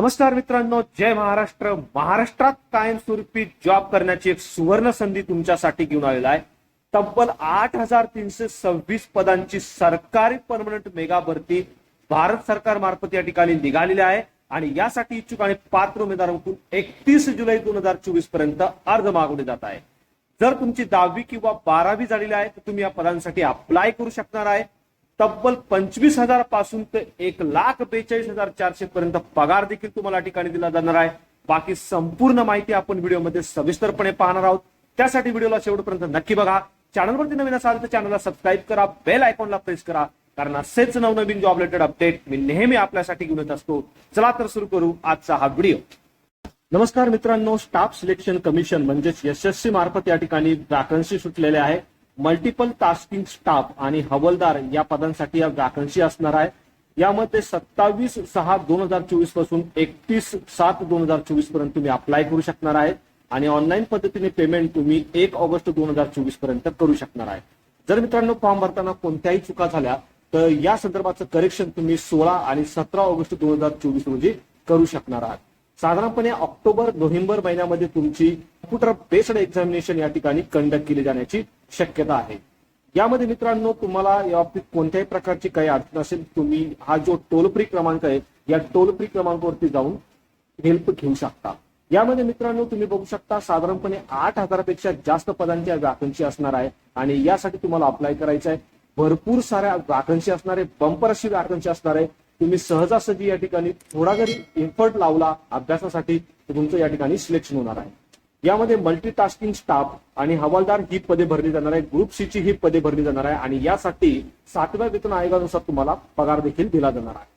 नमस्कार मित्रांनो जय महाराष्ट्र. महाराष्ट्रात कायमस्वरूपी जॉब करण्याची एक सुवर्ण संधी तुमच्यासाठी घेऊन आलेला आहे. तब्बल आठ हजार तीनशे सव्वीस पदांची सरकारी परमनंट मेगा भरती भारत सरकार मार्फत या ठिकाणी निघालेली आहे. आणि यासाठी इच्छुक आणि पात्र उमेदवारांकडून एकतीस जुलै दोन हजार चोवीसपर्यंत अर्ज मागवले जात आहे. जर तुमची दहावी किंवा बारावी झालेली आहे तर तुम्ही या पदांसाठी अप्लाय करू शकणार आहे. तब्बल पंचवीस हजारपासून ते एक लाख बेचाळीस हजार चारशे पर्यंत पगार देखील तुम्हाला ठिकाणी दिला जाणार आहे. बाकी संपूर्ण माहिती आपण व्हिडिओमध्ये सविस्तरपणे पाहणार आहोत. त्यासाठी व्हिडिओला शेवटपर्यंत नक्की बघा. चॅनलवरती नवीन असाल तर चॅनलला सबस्क्राईब करा बेल आयकॉनला प्रेस करा कारण असेच नवनवीन जॉब रिलेटेड अपडेट मी नेहमी आपल्यासाठी घेऊन येत असतो. चला तर सुरू करू आजचा हा व्हिडिओ. नमस्कार मित्रांनो स्टाफ सिलेक्शन कमिशन म्हणजेच यशस्वी मार्फत या ठिकाणी वॅकन्सी सुटलेले आहे. मल्टिपल टास्किंग स्टाफ आणि हवलदार या पदांसाठी या वॅकन्सी असणार आहे. यामध्ये सत्तावीस सहा दोन हजार चोवीसपासून एकतीस सात दोन हजार चोवीसपर्यंत तुम्ही अप्लाय करू शकणार आहे. आणि ऑनलाईन पद्धतीने पेमेंट तुम्ही एक ऑगस्ट दोन हजार चोवीसपर्यंत करू शकणार आहे. जर मित्रांनो फॉर्म भरताना कोणत्याही चुका झाल्या तर या संदर्भाचं करेक्शन तुम्ही सोळा आणि सतरा ऑगस्ट दोन हजार चोवीस रोजी करू शकणार आहात. साधारणपणे ऑक्टोबर नोव्हेंबर महिन्यामध्ये तुमची कम्प्युटर बेस्ड एक्झामिनेशन या ठिकाणी कंडक्ट केली जाण्याची शक्यता आहे. यामध्ये मित्रांनो तुम्हाला या बाबतीत कोणत्याही प्रकारची काही अडचण असेल तुम्ही हा जो टोल फ्री क्रमांक आहे या टोल फ्री क्रमांकावरती जाऊन हेल्प घेऊ शकता. यामध्ये मित्रांनो तुम्ही बघू शकता साधारणपणे आठ हजारापेक्षा जास्त पदांच्या वॅकन्सी असणार आहे आणि यासाठी तुम्हाला अप्लाय करायचं आहे भरपूर साऱ्या वॅकन्सी असणार आहे बंपर अशी वॅकन्सी असणार आहे. तुम्ही सहजासहजी या ठिकाणी थोडा जरी एफर्ट लावला अभ्यासासाठी तुमचं या ठिकाणी सिलेक्शन होणार आहे. यामध्ये मल्टीटास्किंग स्टाफ आणि हवालदार ही पदे भरली जाणार आहे. ग्रुप सी ची ही पदे भरली जाणार आहे. आणि यासाठी सातव्या वेतन आयोगानुसार तुम्हाला पगार देखील दिला जाणार आहे.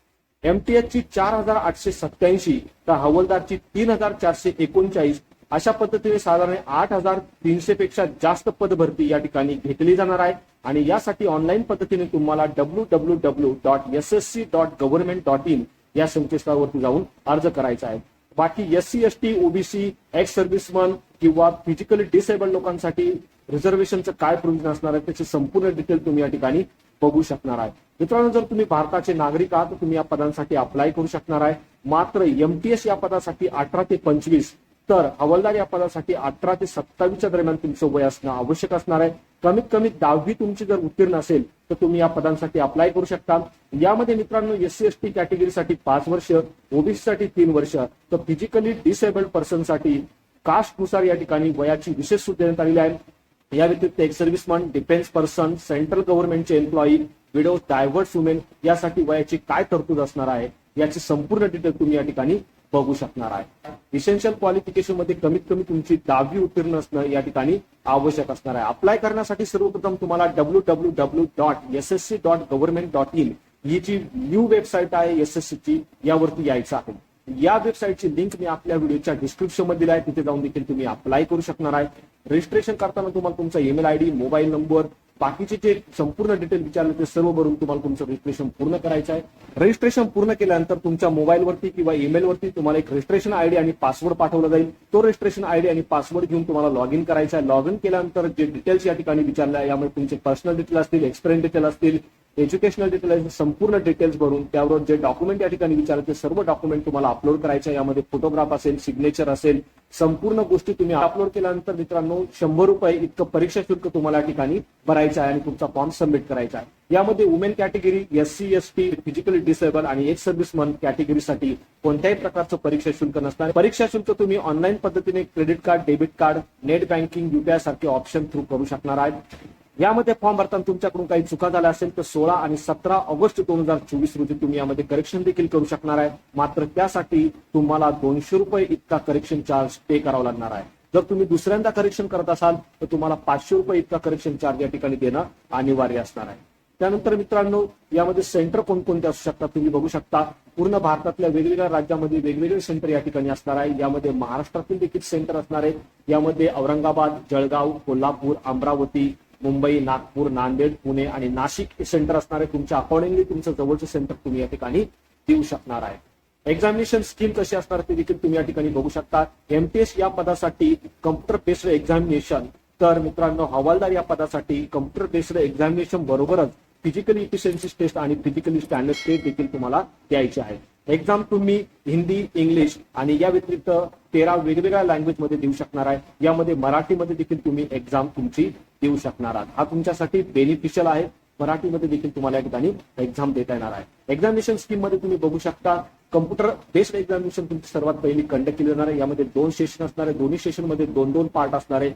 एमटीएच ची चार हजार आठशे सत्याऐंशी तर हवालदारची तीन हजार चारशे एकोणचाळीस अशा पद्धतीने साधारण आठ हजार तीनशे पेक्षा जास्त पद भरती या ठिकाणी घेतली जाणार आहे. आणि यासाठी ऑनलाईन पद्धतीने तुम्हाला W W W dot S S C dot government dot in या संकेतस्थळावरती जाऊन अर्ज करायचा आहे. बाकी S C S T OBC ex serviceman किंवा फिजिकली डिसेबल लोकांसाठी रिझर्वेशनचं काय प्रोव्हिजन असणार आहे त्याची संपूर्ण डिटेल तुम्ही या ठिकाणी बघू शकणार आहे. मित्रांनो जर तुम्ही भारताचे नागरिक आहात तर तुम्ही या पदांसाठी अप्लाय करू शकणार आहे. मात्र एमटीएस या पदासाठी अठरा ते पंचवीस तर हवालदार या पदासाठी अठरा ते सत्तावीसच्या दरम्यान तुमचं वय असणं आवश्यक असणार आहे. कमीत कमी दहावी तुमची जर उत्तीर्ण असेल तर तुम्ही या पदांसाठी अप्लाय करू शकता. यामध्ये मित्रांनो एस सी एस टी कॅटेगरीसाठी पाच वर्ष ओबीसी साठी तीन वर्ष तर फिजिकली डिसेबल्ड पर्सनसाठी कास्टनुसार या ठिकाणी वयाची विशेष सूट देण्यात आलेली आहे या व्यतिरिक्त ex serviceman defence person central गव्हर्नमेंटचे एम्प्लॉई विडो डायव्हर्स वुमेन यासाठी वयाची काय तरतूद असणार आहे याची संपूर्ण डिटेल तुम्ही या ठिकाणी बघू शकणार आहे. इसेन्शियल क्वालिफिकेशनमध्ये कमीत कमी तुमची दहावी उत्तीर्ण असणं या ठिकाणी आवश्यक असणार आहे. अप्लाय करण्यासाठी सर्वप्रथम तुम्हाला W W W dot S S C dot government dot in ही जी न्यू वेबसाईट आहे एस एस सीची यावरती यायचं आहे. या वेबसाईटची लिंक मी आपल्या व्हिडिओच्या डिस्क्रिप्शनमध्ये दिली आहे. तिथे जाऊन देखील तुम्ही अप्लाय करू शकणार आहे. रजिस्ट्रेशन करताना तुम्हाला तुमचा ईमेल आयडी मोबाईल नंबर बाकीचे जे संपूर्ण डिटेल विचारले ते सर्व भरून तुम्हाला तुमचं रजिस्ट्रेशन पूर्ण करायचं आहे. रजिस्ट्रेशन पूर्ण केल्यानंतर तुमच्या मोबाईलवरती किंवा ईमेलवरती तुम्हाला एक रजिस्ट्रेशन आयडी आणि पासवर्ड पाठवला जाईल. तो रजिस्ट्रेशन आयडी आणि पासवर्ड घेऊन तुम्हाला लॉग इन करायचा आहे. लॉग इन केल्यानंतर जे डिटेल्स या ठिकाणी विचारले आहे यामध्ये तुमचे पर्सनल डिटेल असतील एक्सपिरियन्स डिटेल असतील एज्युकेशनल डिटेल संपूर्ण डिटेल्स भरून त्यावर जे डॉक्युमेंट या ठिकाणी विचारत ते सर्व डॉक्युमेंट तुम्हाला अपलोड करायचे आहे. यामध्ये फोटोग्राफ असेल सिग्नेचर असेल संपूर्ण गोष्टी तुम्ही अपलोड केल्यानंतर मित्रांनो शंभर रुपये इतकं परीक्षा शुल्क तुम्हाला या ठिकाणी भरायचं आहे आणि तुमचा फॉर्म सबमिट करायचा आहे. यामध्ये women category S C S T physically disable आणि एक सर्व्हिसमन कॅटेगरीसाठी कोणत्याही प्रकारचं परीक्षा शुल्क नसणार परीक्षा शुल्क तुम्ही ऑनलाईन पद्धतीने credit card debit card net banking UPI सारखे ऑप्शन थ्रू करू शकणार आहेत. यामध्ये फॉर्म भरताना तुमच्याकडून काही चुका झाल्या असेल तर सोळा आणि सतरा ऑगस्ट दोन हजार चोवीस रोजी तुम्ही यामध्ये करेक्शन देखील करू शकणार आहे. मात्र त्यासाठी तुम्हाला दोनशे रुपये इतका करेक्शन चार्ज पे करावा लागणार आहे. जर तुम्ही दुसऱ्यांदा करेक्शन करत असाल तर तुम्हाला पाचशे रुपये इतका करेक्शन चार्ज या ठिकाणी देणं अनिवार्य असणार आहे. त्यानंतर मित्रांनो यामध्ये सेंटर कोणकोणते असू शकतात तुम्ही बघू शकता. पूर्ण भारतातल्या वेगवेगळ्या राज्यामध्ये वेगवेगळे सेंटर या ठिकाणी असणार आहे. यामध्ये महाराष्ट्रातील देखील सेंटर असणार आहे. यामध्ये औरंगाबाद जळगाव कोल्हापूर अमरावती मुंबई नागपूर नांदेड पुणे आणि नाशिक हे सेंटर असणारे तुमच्या अकॉर्डिंगली तुमचं जवळचं सेंटर तुम्ही या ठिकाणी देऊ शकणार आहे. एक्झामिनेशन स्कीम कशी असणार ते देखील तुम्ही या ठिकाणी बघू शकता. एमटीएस या पदासाठी कम्प्युटर बेस्ड एक्झामिनेशन तर मित्रांनो हवालदार या पदासाठी कम्प्युटर बेस्ड एक्झामिनेशन बरोबरच फिजिकल इफिशियन्सी टेस्ट आणि फिजिकली स्टँडर्ड टेस्ट देखील तुम्हाला द्यायचे आहे. एक्झाम तुम्ही हिंदी इंग्लिश आणि या व्यतिरिक्त तेरा वेगवेगळ्या लँग्वेजमध्ये देऊ शकणार आहे. यामध्ये मराठीमध्ये देखील तुम्ही एक्झाम तुमची देऊ शकणार आहात. हा तुमच्यासाठी बेनिफिशियल आहे. मराठीमध्ये देखील तुम्हाला या ठिकाणी एक्झाम देता येणार आहे. एक्झामिनेशन स्कीममध्ये तुम्ही बघू शकता कम्प्युटर बेस्ड एक्झामिनेशन तुमची सर्वात पहिली कंडक्ट केली जाणार आहे. यामध्ये दोन सेशन असणार आहे. दोन्ही सेशनमध्ये दोन दोन पार्ट असणार आहे.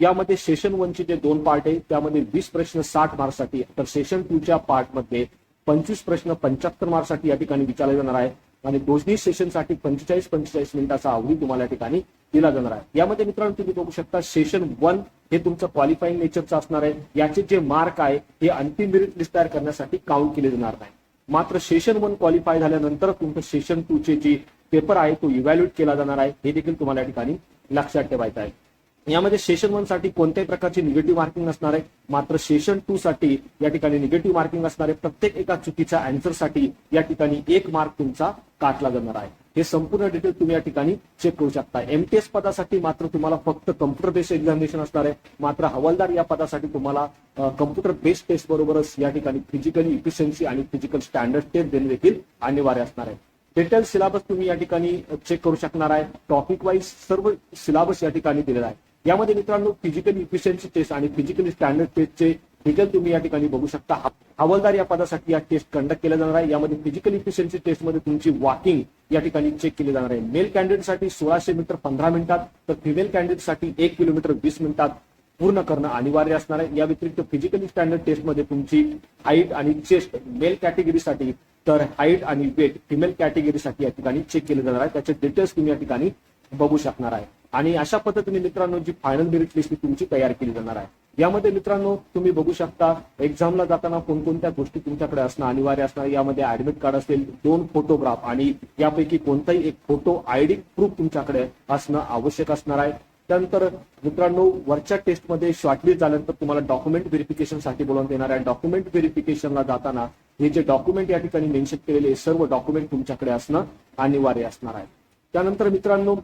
यामध्ये सेशन वनचे जे दोन पार्ट आहे त्यामध्ये वीस प्रश्न साठ मार्कसाठी तर सेशन टूच्या पार्टमध्ये पंचवीस प्रश्न पंच्याहत्तर मार्कसाठी या ठिकाणी विचारले जाणार आहे. आणि दोन्ही सेशनसाठी पंचेचाळीस पंचेचाळीस मिनिटाचा अवधी तुम्हाला या ठिकाणी दिला जाणार आहे. यामध्ये मित्रांनो तुम्ही बघू शकता सेशन वन हे तुमचं क्वालिफाईंग नेचरचं असणार आहे. याचे जे मार्क आहे हे अंतिम मेरिट लिस्ट तयार करण्यासाठी काउंट केले जाणार नाही. मात्र सेशन वन क्वालिफाय झाल्यानंतर तुमचं सेशन टू चे जे पेपर आहे तो इव्हॅल्युएट केला जाणार आहे. हे देखील तुम्हाला या ठिकाणी लक्षात ठेवायचं आहे. यामध्ये सेशन वनसाठी कोणत्याही प्रकारची निगेटिव्ह मार्किंग नसणार आहे. मात्र सेशन टू साठी या ठिकाणी निगेटिव्ह मार्किंग असणार आहे. प्रत्येक एका चुकीच्या अँसरसाठी या ठिकाणी एक मार्क तुमचा काटला जाणार आहे. हे संपूर्ण डिटेल तुम्ही या ठिकाणी चेक करू शकता. एमटीएस पदासाठी मात्र तुम्हाला फक्त कम्प्युटर बेस्ड एक्झामिनेशन असणार आहे. मात्र हवालदार या पदासाठी तुम्हाला कम्प्युटर बेस्ड टेस्ट बरोबरच या ठिकाणी फिजिकली इफिशियन्सी आणि फिजिकल स्टँडर्ड टेस्ट देणे देखील अनिवार्य असणार आहे. डिटेल सिलेबस तुम्ही या ठिकाणी चेक करू शकणार आहे. टॉपिक वाईज सर्व सिलेबस या ठिकाणी दिलेला आहे. यामध्ये मित्रांनो फिजिकल इफिशियन्सी टेस्ट आणि फिजिकली स्टँडर्ड टेस्टचे डिटेल तुम्ही या ठिकाणी बघू शकता. हवालदार या पदासाठी या टेस्ट कंडक्ट केल्या जाणार आहे. यामध्ये फिजिकल इफिशियन्सी टेस्टमध्ये तुमची वॉकिंग या ठिकाणी चेक केली जाणार आहे. मेल कॅन्डिडेटसाठी सोळाशे मीटर पंधरा मिनिटात तर फिमेल कॅन्डिडेटसाठी एक किलोमीटर वीस मिनिटात पूर्ण करणं अनिवार्य असणार आहे. या व्यतिरिक्त फिजिकली स्टँडर्ड टेस्टमध्ये तुमची हाईट आणि चेस्ट मेल कॅटेगरीसाठी तर हाईट आणि वेट फिमेल कॅटेगरीसाठी या ठिकाणी चेक केले जाणार आहे. त्याचे डिटेल्स तुम्ही या ठिकाणी बघू शकणार आहे. आणि अशा पद्धतीने मित्रांनो जी फायनल मेरिट लिस्ट तुमची तयार केली जाणार आहे. यामध्ये मित्रांनो तुम्ही बघू शकता एक्झामला जाताना कोणकोणत्या गोष्टी तुमच्याकडे असणं अनिवार्य असणार यामध्ये ऍडमिट कार्ड असेल दोन फोटोग्राफ आणि यापैकी कोणताही एक फोटो आयडी प्रूफ तुमच्याकडे असणं आवश्यक असणार आहे. त्यानंतर मित्रांनो वरच्या टेस्टमध्ये शॉर्टलिस्ट झाल्यानंतर तुम्हाला डॉक्युमेंट व्हेरिफिकेशनसाठी बोलवण्यात येणार आहे. डॉक्युमेंट व्हेरिफिकेशनला जाताना हे जे डॉक्युमेंट या ठिकाणी मेन्शन केलेले सर्व डॉक्युमेंट तुमच्याकडे असणं अनिवार्य असणार आहे. त्यानंतर मित्रांनो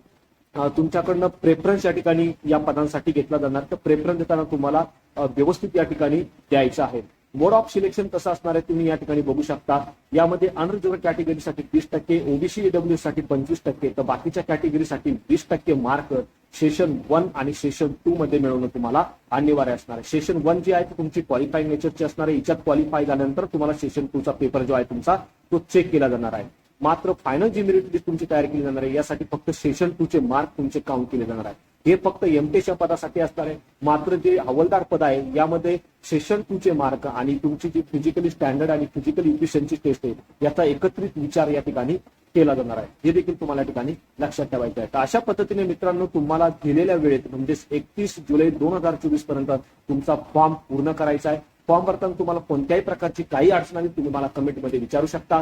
तुमच्याकडनं प्रेफरन्स या ठिकाणी या पदांसाठी घेतला जाणार. तर प्रेफरन्स देताना तुम्हाला व्यवस्थित या ठिकाणी द्यायचं आहे. मोड ऑफ सिलेक्शन कसं असणार आहे तुम्ही या ठिकाणी बघू शकता. यामध्ये अनरिझर्व कॅटेगरीसाठी तीस टक्के ओबीसी ईडब्ल्यू साठी पंचवीस टक्के तर बाकीच्या कॅटेगरीसाठी वीस टक्के मार्क सेशन वन आणि सेशन टू मध्ये मिळवणं तुम्हाला अनिवार्य असणार आहे. सेशन वन जी आहे ती तुमची क्वालिफाईंग नेचरची असणार आहे. याच्यात क्वालिफाय झाल्यानंतर तुम्हाला सेशन टू चा पेपर जो आहे तुमचा तो चेक केला जाणार आहे. मात्र फायनल जी मेरिट लिस्ट तुमची तयार केली जाणार आहे यासाठी फक्त सेशन टू चे मार्क तुमचे काउंट केले जाणार आहे. हे फक्त एमटेच्या पदासाठी असणार आहे. मात्र जे हवालदार पद आहे यामध्ये सेशन टू चे मार्क आणि तुमची जी फिजिकली स्टँडर्ड आणि फिजिकल इफिशियन्सी टेस्ट आहे याचा एकत्रित विचार या ठिकाणी केला जाणार आहे. हे देखील तुम्हाला या ठिकाणी लक्षात ठेवायचं आहे. तर अशा पद्धतीने मित्रांनो तुम्हाला दिलेल्या वेळेत म्हणजे एकतीस जुलै दोन हजार चोवीसपर्यंत तुमचा फॉर्म पूर्ण करायचा आहे. फॉर्म भरताना तुम्हाला कोणत्याही प्रकारची काही अडचण आली तुम्ही मला कमेंटमध्ये विचारू शकता.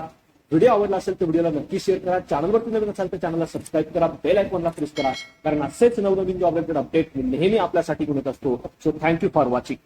व्हिडिओ आवडला असेल तर व्हिडिओला नक्की शेअर करा. चॅनलवरती नवीन असाल तर चॅनलला सबस्क्राईब करा. बेल आयकॉनला प्रेस करा. कारण असेच नवनवीन जॉब अपडेट मी नेहमी आपल्यासाठी घेऊन असतो. So thank you for watching